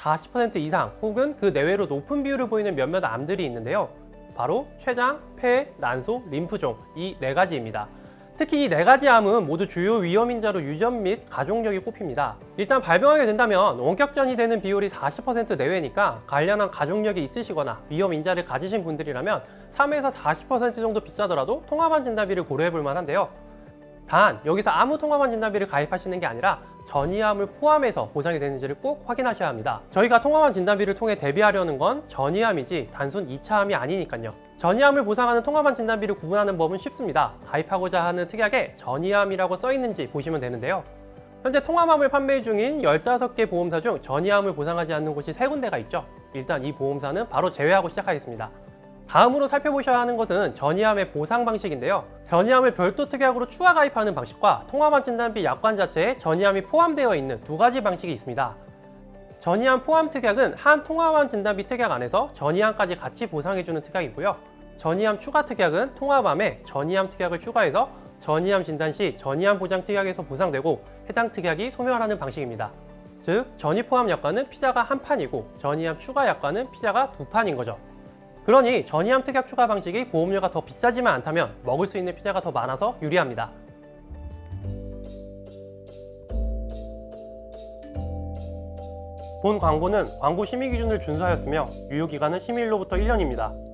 40% 이상 혹은 그 내외로 높은 비율을 보이는 몇몇 암들이 있는데요. 바로 췌장, 폐, 난소, 림프종 이 네 가지입니다. 특히 이 네 가지 암은 모두 주요 위험인자로 유전 및 가족력이 꼽힙니다. 일단 발병하게 된다면 원격전이 되는 비율이 40% 내외니까 관련한 가족력이 있으시거나 위험인자를 가지신 분들이라면 3에서 40% 정도 비싸더라도 통합암 진단비를 고려해 볼 만한데요. 단 여기서 아무 통합암 진단비를 가입하시는 게 아니라 전이암을 포함해서 보상이 되는지를 꼭 확인하셔야 합니다. 저희가 통합암 진단비를 통해 대비하려는 건 전이암이지 단순 2차암이 아니니까요. 전이암을 보상하는 통합암 진단비를 구분하는 법은 쉽습니다. 가입하고자 하는 특약에 전이암이라고 써 있는지 보시면 되는데요. 현재 통합암을 판매 중인 15개 보험사 중 전이암을 보상하지 않는 곳이 3군데가 있죠. 일단 이 보험사는 바로 제외하고 시작하겠습니다. 다음으로 살펴보셔야 하는 것은 전이암의 보상 방식인데요. 전이암을 별도 특약으로 추가 가입하는 방식과 통합암 진단비 약관 자체에 전이암이 포함되어 있는 두 가지 방식이 있습니다. 전이암 포함 특약은 한 통합암 진단비 특약 안에서 전이암까지 같이 보상해주는 특약이고요. 전이암 추가 특약은 통합암에 전이암 특약을 추가해서 전이암 진단 시 전이암 보장 특약에서 보상되고 해당 특약이 소멸하는 방식입니다. 즉, 전이 포함 약관은 피자가 한 판이고 전이암 추가 약관은 피자가 두 판인 거죠. 그러니 전이암 특약 추가 방식이 보험료가 더 비싸지만 않다면 먹을 수 있는 피자가 더 많아서 유리합니다. 본 광고는 광고 심의 기준을 준수하였으며 유효 기간은 심의일로부터 1년입니다.